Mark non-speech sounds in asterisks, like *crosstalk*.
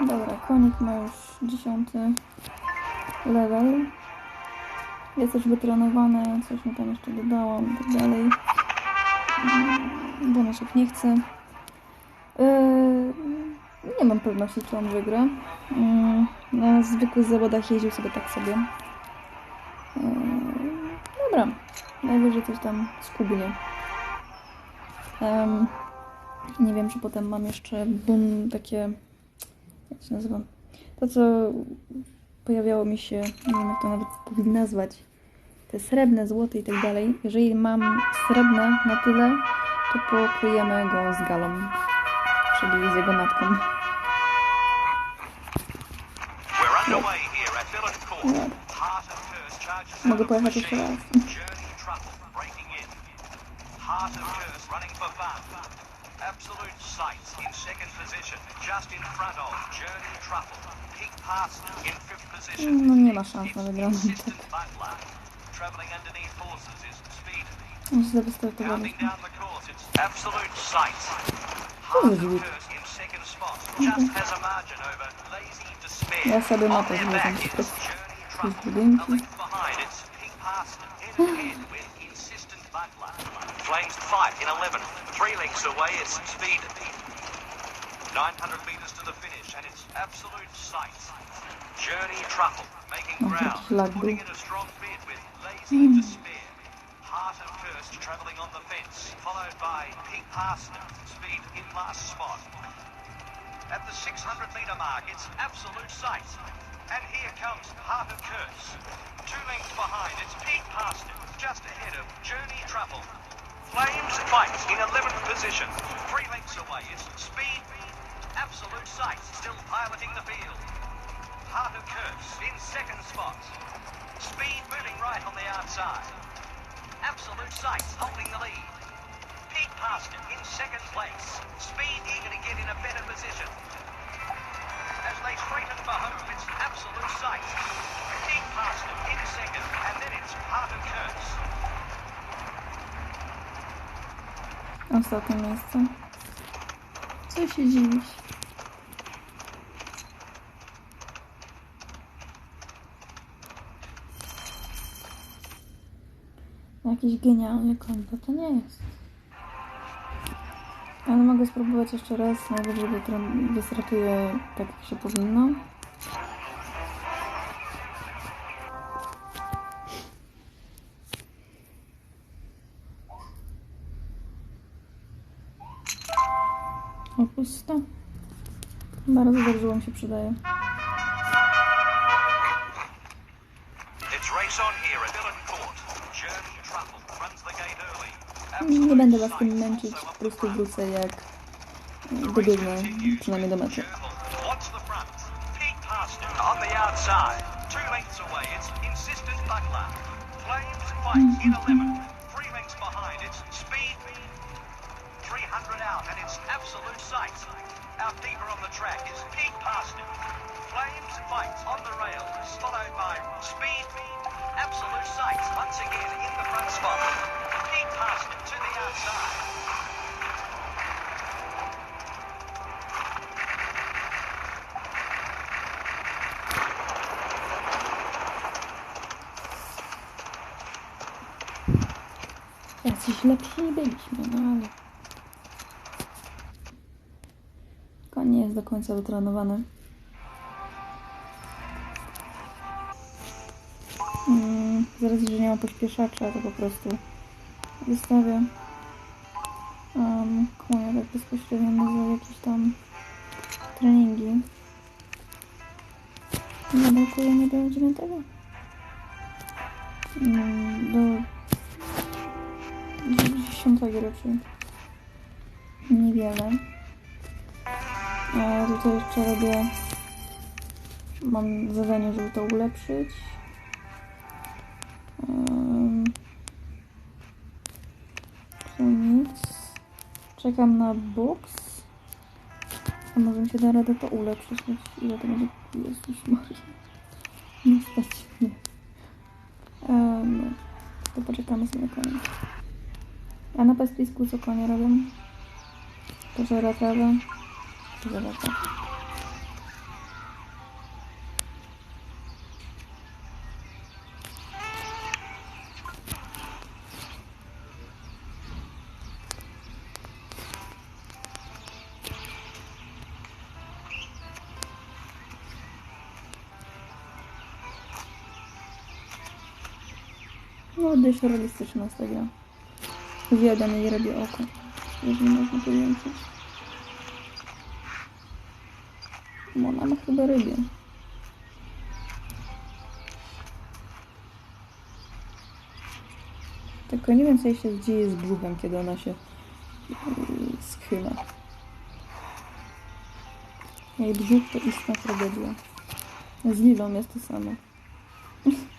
Dobra, konik ma już dziesiąty level. Jest też wytrenowane, coś mu tam jeszcze dodałam i tak dalej. Bonusów nie chcę. Yy, nie mam pewności, czy on wygra. Yy, na zwykłych zawodach jeździł sobie tak sobie. Yy, dobra, najwyżej coś tam skubnie. Em, nie wiem, czy potem mam jeszcze bum, takie, jak się nazywa, to co pojawiało mi się, nie wiem jak to nawet powinien nazwać, te srebrne, złote i tak dalej. Jeżeli mam srebrne na tyle, to pokryjemy go z galą, czyli z jego matką. Charges Mogę pojechać jeszcze raz. Absolute sight in second position, just in front of Journey Truffle. Peak Pass in fifth position. No nie ma. Traveling underneath forces is speed. Absolute in second spot, just has a margin over Lazy Despair. Ja sobie mapę zmieniam przez budynki. Flames fight in 11th. Three lengths away it's Speed. 900 metres to the finish and it's Absolute Sight. Journey Truffle making ground. Putting in a strong bid with Lazy hmm. Despair. Heart of Curse travelling on the fence. Followed by Pink Parston. Speed in last spot. At the 600 metre mark, it's absolute sight. And here comes Heart of Curse. Two lengths behind, it's Pete Parston, just ahead of Journey Truffle. Flames fights in 11th position. Three lengths away is Speed. Absolute sight, still piloting the field. Heart of Curse in second spot. Speed moving right on the outside. Absolute sight holding the lead. Pete Parston in second place. Speed eager to get in a better position. As they straighten for home, it's absolute sight. Pete Parston in second, and then it's Heart of Curse. Ostatnie miejsce. Co się dziwisz? Jakiś genialny kombo to nie jest. Ale mogę spróbować jeszcze raz, najwyżej wytr- wystartuję tak jak się powinno. O pusto. Bardzo dobrze wam się przydaje. Nie będę was tym męczyć, po prostu wrócę jak dobiegnę przynajmniej do mety. Watch the 300 out, and it's Absolute Sight. Out deeper on the track is Pete Parston. Flames fight on the rails, followed by Speed. Absolute Sight once again in the front spot. Pete Parston to the outside. Jacyś lepsi nie byliśmy, no ale... do końca wytrenowany. Mm, zaraz, że nie ma pośpieszacza, to po prostu wystawię um, tak bezpośrednio za jakieś tam treningi. Nie brakuje mi do dziewiątego. Mm, do 10 raczej. Niewiele. A tutaj jeszcze robię. Mam zadanie, żeby to ulepszyć. Tu nic. Czekam na box. A może mi się da radę to ulepszyć. Ile to będzie? Jezus Maria. Nie stać mnie. Um, to poczekamy sobie na koniec. A na pastwisku co konie robią? Trawę. Pożera trawę. Зараза. Ну, вот дальше реалістично стає. Є, де не є рабі око. Можна. Ona ma chyba rybie. Tylko nie wiem, co się dzieje z brzuchem, kiedy ona się yy, schyla. Jej brzuch to istna tragedia. Z Lilą jest to samo. *laughs*